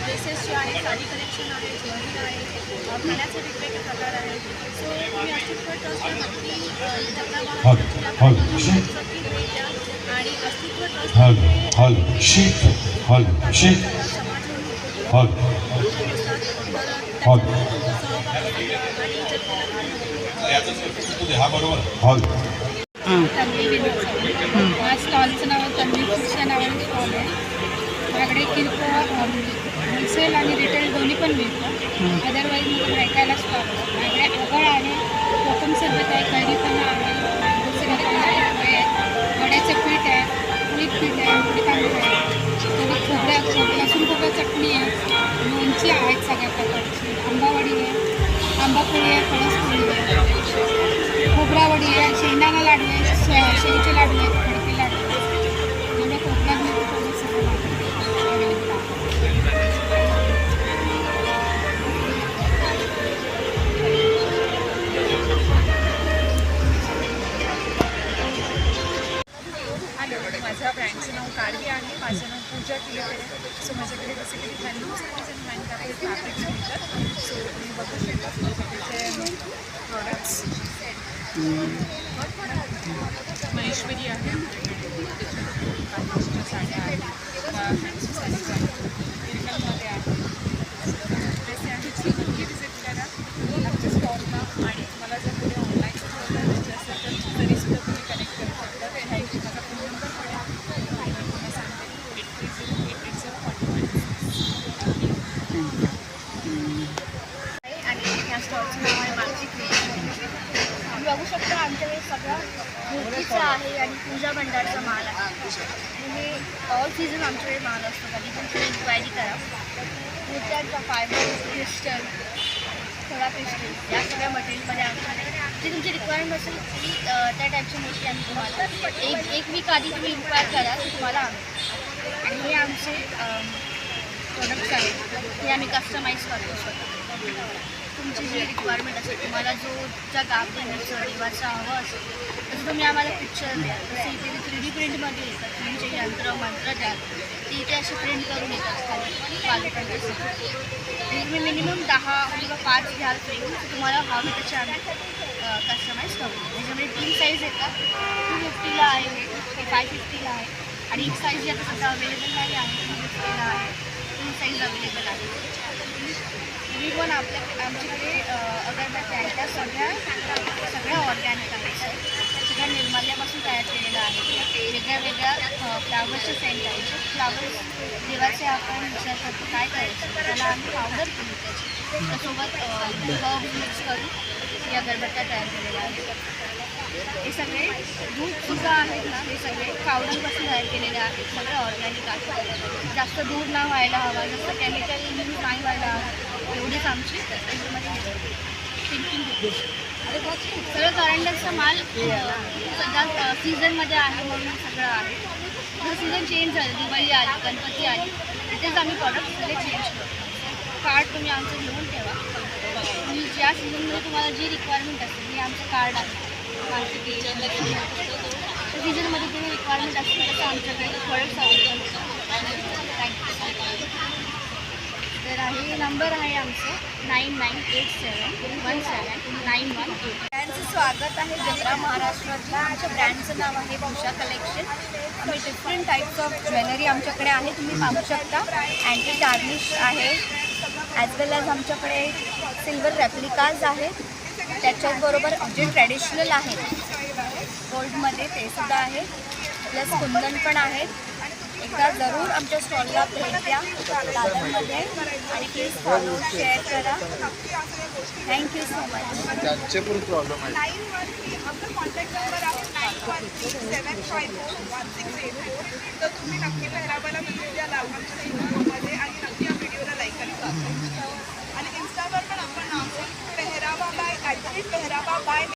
ड्रेसेसचे आहे. साडी कलेक्शन आहे ज्वेलरी आहे खाण्याचे वेगवेगळे प्रकार आहेत. सो अस्तित्व नक्की ही आणि अस्तित्व ट्रस्ट हल हल हा स्टॉलचं नाव तन्वी फूडच्या नावाने स्टॉल आहे माझ्याकडे किरकोळ होलसेल आणि रिटेल दोन्ही पण मिळतं अदरवाईज मला ऐकायला स्टॉल माझ्याकडे आगळ आहे. आंबापोळी आहे फणसपोळी आहे खोबरावडी आहे शेंगदाणा लाडू आहे शे- शेवचे लाडू आहेत खडके लाडू म्हणजे कोकणात माझ्या ब्रँडचं नाव कारवी आहे. माझं नाव पूजा केलं आहे. सो माझ्याकडे बेसिकली हँडलूम आहे आणि हँड सो तुम्ही बघू शकता त्याचे प्रॉडक्ट्स महेश्वरी आहे. साड्या आहेत हँडसूम साडीज आहेत किरकलमध्ये आहे तसे आहे ती नक्की विजिट करा आमच्या स्टॉलला आणि मला जर कुठे ऑनलाईन पाहिजे असेल तर तरीसुद्धा तुम्ही कनेक्ट करू शकता थँक्यू माझा फोन नंबर पण आहे आणि मी पुन्हा सांगते eight three zero eight eight zero forty आहे आणि स्टॉलचं नाव आहे मागची क्रिएशन बघू शकता आमच्याकडे सगळं मूर्तीचं आहे आणि पूजा भंडारचा माल आहे म्हणजे ऑल सीझन आमच्याकडे माल असतो कधी पण तुम्ही इन्क्वायरी करा मूर्त्यांचा फायबर क्रिस्टल थोडा क्रिस्टल या सगळ्या मटेरियलमध्ये आमच्याकडे जे तुमची रिक्वायरमेंट असेल ती त्या टाईपच्या गोष्टी आम्ही तुम्हाला एक एक वीक आधी तुम्ही इन्क्वायर करा तुम्हाला आणि हे आमचे प्रोडक्ट्स आहेत हे आम्ही कस्टमाइज करतो स्वतः. तुमची जी रिक्वायरमेंट असेल तुम्हाला जो ज्या गाभीचं देवाचं हवं असेल तसं तुम्ही आम्हाला पिक्चर द्या. तसं इथे थ्री डी प्रिंटमध्ये येतात तुमचे यंत्र मंत्र द्याल ते इथे असे प्रिंट करून येतात. असतात पालकांच्या तुम्ही मिनिमम दहा किंवा पाच घ्याल फ्रेम तुम्हाला हवे तसे आम्ही कस्टमाइज करू. त्याच्यामध्ये तीन साईज येतात. टू फिफ्टीला आहे फाय फिफ्टीला आहे. आणि एक साईज जी आता सध्या अवेलेबल नाही आहे टू फिफ्टीला आहे. तीन साईज अवेलेबल आहे. तुम्ही पण आपल्या आमच्याकडे अगरबत्त्या आहेत. त्या सगळ्या सगळ्या ऑर्गॅनिक आहेत. सगळ्या निर्माल्यापासून तयार केलेलं आहे वेगळ्या वेगळ्या फ्लावर्सचे सेंट आहेत. फ्लावर्स देवाचे आपण विचार करतो काय करायचं? त्याला आम्ही पावडर केली त्याची. त्यासोबत हर्ब मिक्स करून या अगरबत्त्या तयार केलेल्या आहेत हे सगळे दूध सुद्धा आहेत ना हे सगळे पावडरपासून तयार केलेले आहेत. सगळे ऑर्गॅनिक आहेत जास्त दूध ना व्हायला हवा जास्त केमिकल यूज नाही व्हायला हवा. एवढीच आमची त्याच्यामध्ये थिंकिंग सगळं करंडकचा माल सध्या सीझनमध्ये आहे म्हणून सगळं आहे. सीझन चेंज झालं. दिवाळी आली गणपती आली. तिथेच आम्ही प्रॉडक्ट सगळे चेंज करतो. कार्ड तुम्ही आमचं घेऊन ठेवा. तुम्ही ज्या सीझनमध्ये तुम्हाला जी रिक्वायरमेंट असते हे आमचं कार्ड आहे मार्केट सीझनमध्ये तुम्ही रिक्वायरमेंट असते तसं आमच्याकडे प्रोडक्ट्स अवेलेबल तर आहे नंबर आहे आमचं nine nine eight seven one seven nine one eight ब्रँडचं स्वागत आहे जत्रा महाराष्ट्रातल्या. आमच्या ब्रँडचं नाव आहे भूषा कलेक्शन आम्ही डिफरंट टाईप्स ऑफ ज्वेलरी आमच्याकडे आहे तुम्ही पाहू शकता. अँटी गार्निश आहे. ॲज वेल ॲज आमच्याकडे सिल्वर रेप्लिकाज आहेत. त्याच्याचबरोबर जे ट्रॅडिशनल आहेत गोल्डमध्ये ते सुद्धा आहे प्लस कुंदन पण आहेत. एकदा जरूर आमच्या स्टॉलला भेट द्या. दादरमध्ये आणि प्लीज फॉलो शेअर करा. थँक्यू सो मच त्यांचे पण प्रॉब्लेम आहे Mittelgrabber bei